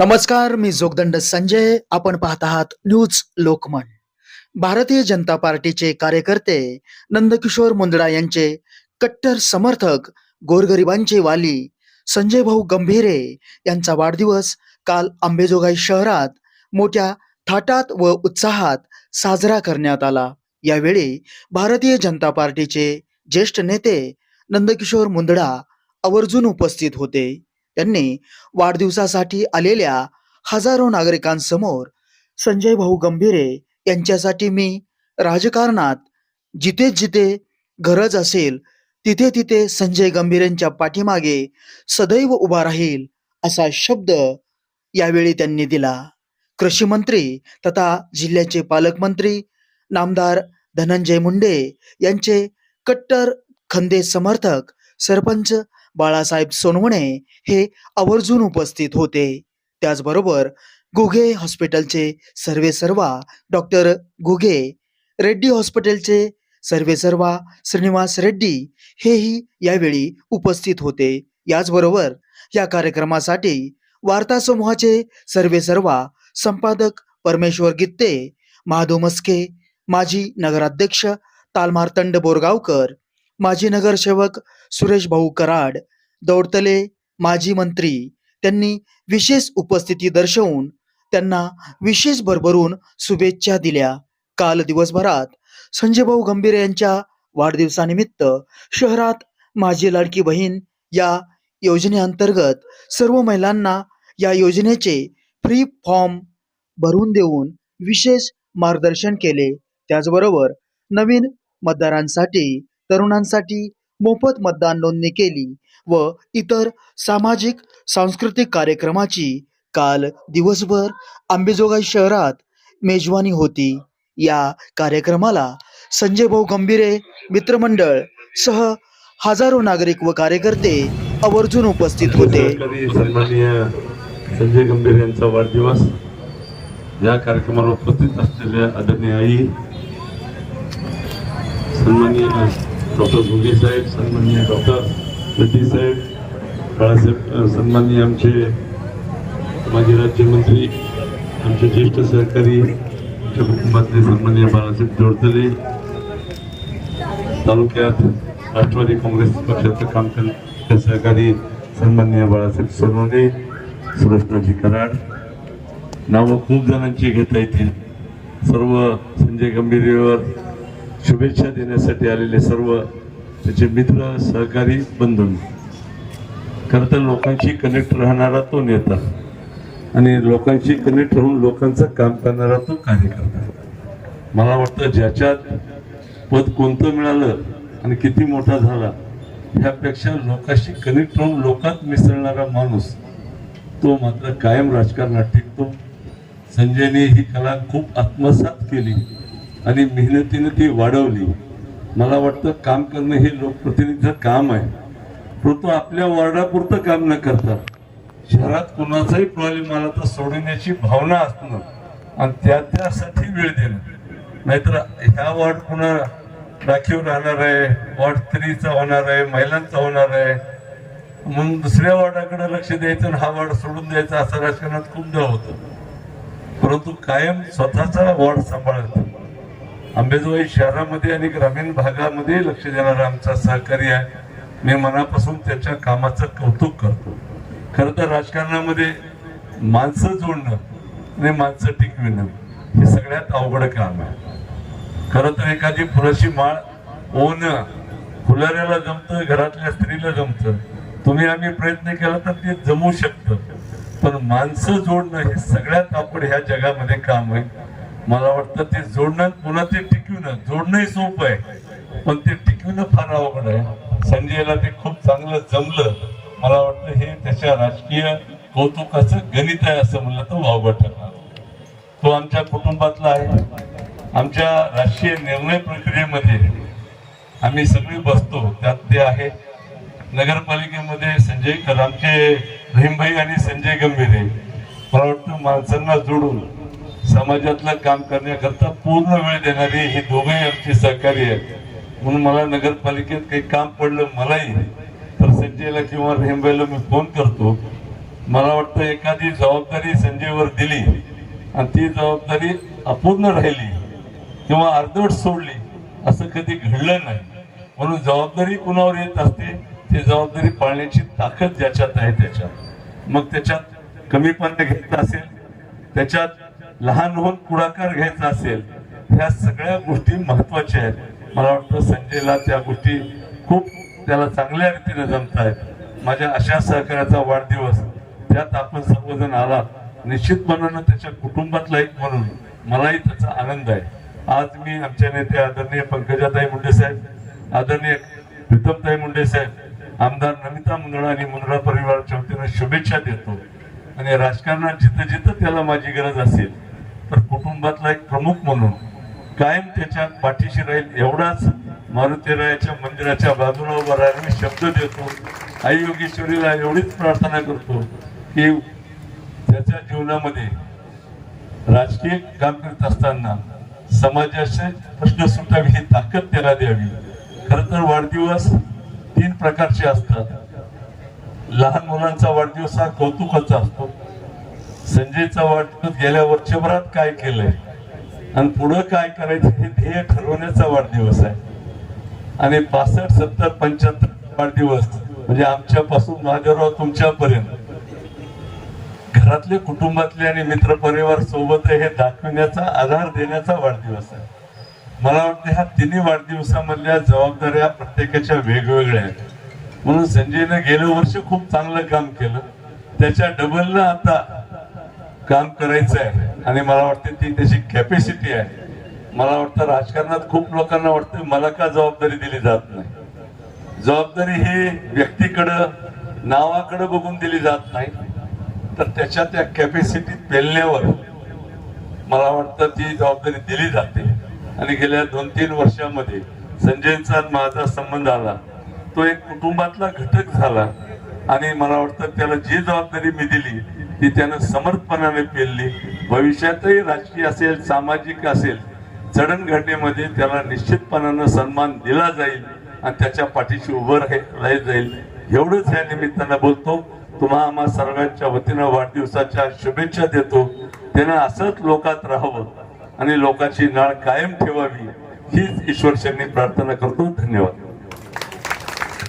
नमस्कार मी जोगदंड संजय. आपण पाहत आहात न्यूज लोकमन. भारतीय जनता पार्टीचे कार्यकर्ते नंदकिशोर मुंदडा यांचे कट्टर समर्थक गोरगरिबांचे वाली संजय भाऊ गंभीरे यांचा वाढदिवस काल अंबेजोगाई शहरात मोठ्या थाटात व उत्साहात साजरा करण्यात आला. यावेळी भारतीय जनता पार्टीचे ज्येष्ठ नेते नंदकिशोर मुंदडा आवर्जून उपस्थित होते. त्यांनी वाढदिवसासाठी आलेल्या हजारो नागरिकांसमोर संजय भाऊ गंभीरे यांच्यासाठी मी राजकारणात जिथे जिथे गरज असेल तिथे तिथे संजय गंभीरेंच्या पाठीमागे सदैव उभा राहील असा शब्द यावेळी त्यांनी दिला. कृषी मंत्री तथा जिल्ह्याचे पालकमंत्री नामदार धनंजय मुंडे यांचे कट्टर खंदे समर्थक सरपंच बाळासाहेब सोनवणे हे आवर्जून उपस्थित होते. त्याचबरोबर गुघे हॉस्पिटलचे सर्वे सर्वा डॉक्टर गुगे रेड्डी हॉस्पिटलचे सर्वे सर्वा श्रीनिवास रेड्डी हेही यावेळी उपस्थित होते. याचबरोबर या कार्यक्रमासाठी वार्ता समूहाचे सर्वे सर्वा संपादक परमेश्वर गित्ते महादू मस्के माजी नगराध्यक्ष तालमार्तंड बोरगावकर माजी नगरसेवक सुरेश भाऊ कराड दौडतले माजी मंत्री त्यांनी विशेष उपस्थिती दर्शवून त्यांना विशेष भरभरून शुभेच्छा दिल्या. काल दिवसभरात संजय भाऊ गंभीर यांच्या वाढदिवसानिमित्त शहरात माझी लाडकी बहीण या योजनेअंतर्गत सर्व महिलांना या योजनेचे फ्री फॉर्म भरून देऊन विशेष मार्गदर्शन केले. त्याचबरोबर नवीन मतदारांसाठी तरुणांसाठी मोफत मतदान नोंदणी केली व इतर सामाजिक सांस्कृतिक कार्यक्रमाची काल दिवसभर आंबेजोगाई शहरात मेजवानी होती. या कार्यक्रमाला संजय भाऊ गंभीरे मित्रमंडळ सह हजारो नागरिक व कार्यकर्ते आवर्जून उपस्थित होते. सन्माननीय संजय गंभीर यांचा वाढदिवस. या कार्यक्रमाला उपस्थित असलेल्या आदरणीय आई सन्माननीय डॉक्टर भुगे साहेब सन्माननीय डॉक्टर रेड्डी साहेब बाळासाहेब सन्माननीय आमचे माजी राज्यमंत्री आमचे ज्येष्ठ सहकारी आमच्या कुटुंबातले सन्माननीय बाळासाहेब जोडतले. तालुक्यात राष्ट्रवादी काँग्रेस पक्षाचं काम करणारे सहकारी सन्माननीय बाळासाहेब सोनवणे सुरेशरावजी कराड. नावं खूप जणांची घेता येतील. सर्व संजय गंभीरेवर शुभेच्छा देण्यासाठी आलेले सर्व त्याचे मित्र सहकारी बंधू. खरं तर लोकांशी कनेक्ट राहणारा तो नेता. आणि लोकांशी कनेक्ट राहून लोकांचं काम करणारा तो कार्यकर्ता. मला वाटतं ज्याच्यात पद कोणतं मिळालं आणि किती मोठा झाला ह्यापेक्षा लोकांशी कनेक्ट राहून लोकात मिसळणारा माणूस तो मात्र कायम राजकारणात टिकतो. संजयने ही कला खूप आत्मसात केली. आणि मेहनतीनं ती वाढवली. मला वाटतं काम करणं हे लोकप्रतिनिधीचं काम आहे. परंतु आपल्या वॉर्डापुरतं काम न करता शहरात कुणाचाही प्रॉब्लेम आला तर सोडवण्याची भावना असणं आणि त्या त्यासाठी वेळ देणं. नाहीतर ह्या वॉर्ड पुन्हा राखीव राहणार आहे वॉर्ड स्त्रीचा होणार आहे महिलांचा होणार आहे. मग दुसऱ्या वॉर्डाकडे लक्ष द्यायचं आणि हा वॉर्ड सोडून द्यायचा असं राजकारणात खूप होतं. परंतु कायम स्वतःचा वॉर्ड सांभाळत अंबेजोगाई शहरामध्ये आणि ग्रामीण भागामध्ये लक्ष देणारा आमचा सहकारी आहे. मी मनापासून त्याच्या कामाचं कौतुक करतो. खरं तर राजकारणामध्ये माणसं जोडणं आणि माणसं टिकविणं हे सगळ्यात अवघड काम आहे. खरं तर एखादी फुलाची माळ ओणं फुलाऱ्याला जमतं घरातल्या स्त्रीला जमतं. तुम्ही आम्ही प्रयत्न केला तर ते जमू शकतं. पण माणसं जोडणं हे सगळ्यात अवघड ह्या जगामध्ये काम आहे. मला वाटतं ते जोडणं पुन्हा ते टिकवणं जोडणंही सोपं आहे. पण ते टिकवणं फार अवघड आहे. संजयला ते खूप चांगलं जमलं. मला वाटतं हे त्याच्या राजकीय कौतुकाचं गणित आहे असं म्हणलं तर वावगं ठरणार. तो आमच्या कुटुंबातला आहे. आमच्या राष्ट्रीय निर्णय प्रक्रियेमध्ये आम्ही सगळे बसतो. त्यात ते आहे. नगरपालिकेमध्ये संजय कर आमचे रहीमभाई आणि संजय गंभीरे मला वाटतं माणसांना जोडून समाजातलं काम करण्याकरता पूर्ण वेळ देणारी ही दोघंही आमची सहकारी आहेत. म्हणून मला नगरपालिकेत काही काम पडलं मलाही तर संजयला किंवा रेमबाईला मी फोन करतो. मला वाटतं एखादी जबाबदारी संजयवर दिली आणि ती जबाबदारी अपूर्ण राहिली किंवा अर्धवट सोडली असं कधी घडलं नाही. म्हणून जबाबदारी कुणावर येत असते ती जबाबदारी पाळण्याची ताकद ज्याच्यात आहे त्याच्यात. मग त्याच्यात कमीपणा घेत असेल त्याच्यात लहान होऊन पुढाकार घ्यायचा असेल ह्या सगळ्या गोष्टी महत्त्वाच्या आहेत. मला वाटतं संजयला त्या गोष्टी खूप त्याला चांगल्या रीतीने जमत आहेत माझ्या अशा सहकार्याचा वाढदिवस त्यात आपण सर्वजण आला निश्चितपणानं त्याच्या कुटुंबातला एक म्हणून मलाही त्याचा आनंद आहे. आज मी आमच्या नेते आदरणीय पंकजाताई मुंडे साहेब आदरणीय प्रीतमताई मुंडे साहेब आमदार नमिता मुंदडा आणि मुंदडा परिवाराच्या वतीनं शुभेच्छा देतो. आणि राजकारणात जिथं जिथं त्याला माझी गरज असेल तर कुटुंबातला एक प्रमुख म्हणून कायम त्याच्या पाठीशी राहील एवढाच मारुतीरायाच्या मंदिराच्या बाजूला उभा राहील मी शब्द देतो. आई योगेश्वरीला एवढीच प्रार्थना करतो की त्याच्या जीवनामध्ये राजकीय काम करत असताना समाजाचे प्रश्न सुटावे ही ताकद त्याला द्यावी. खर तर वाढदिवस तीन प्रकारचे असतात. लहान मुलांचा वाढदिवस हा कौतुकाचा असतो. संजयचा वाढदिवस गेल्या वर्षभरात काय केलंय? आणि पुढं काय करायचं हे ध्येय ठरवण्याचा वाढदिवस आहे. आणि पासष्ट सत्तर पंच्याहत्तर वाढदिवस म्हणजे आमच्यापासून माझ्याराव तुमच्यापर्यंत. घरातले कुटुंबातले आणि मित्र परिवार सोबत हे दाखवण्याचा आधार देण्याचा वाढदिवस आहे. मला वाटतं ह्या तिन्ही वाढदिवसामधल्या जबाबदाऱ्या प्रत्येकाच्या वेगवेगळ्या आहेत. म्हणून संजयनं गेलं वर्ष खूप चांगलं काम केलं. त्याच्या डबलनं आता काम करायचं आहे आणि मला वाटतं ती त्याची कॅपॅसिटी आहे. मला वाटतं राजकारणात खूप लोकांना वाटतं मला का जबाबदारी दिली जात नाही. जबाबदारी ही व्यक्तीकडं नावाकडं बघून दिली जात नाही. तर त्याच्या त्या कॅपॅसिटीत पेलण्यावर मला वाटतं ती जबाबदारी दिली जाते. आणि गेल्या दोन तीन वर्षामध्ये संजयचा माझा संबंध आला. तो एक कुटुंबातला घटक झाला. आणि मला वाटतं त्याला जी जबाबदारी मी दिली ती त्यानं समर्थपणाने पेलली. भविष्यातही राजकीय असेल सामाजिक असेल जडणघडणीमध्ये त्याला निश्चितपणानं सन्मान दिला जाईल आणि त्याच्या पाठीशी उभं राही राहील जाईल. एवढंच या निमित्तानं बोलतो. तुम्हा आम्हा सर्वांच्या वतीनं वाढदिवसाच्या शुभेच्छा देतो. त्यानं असंच लोकात राहावं आणि लोकांची नाळ कायम ठेवावी. हीच ईश्वर प्रार्थना करतो. धन्यवाद.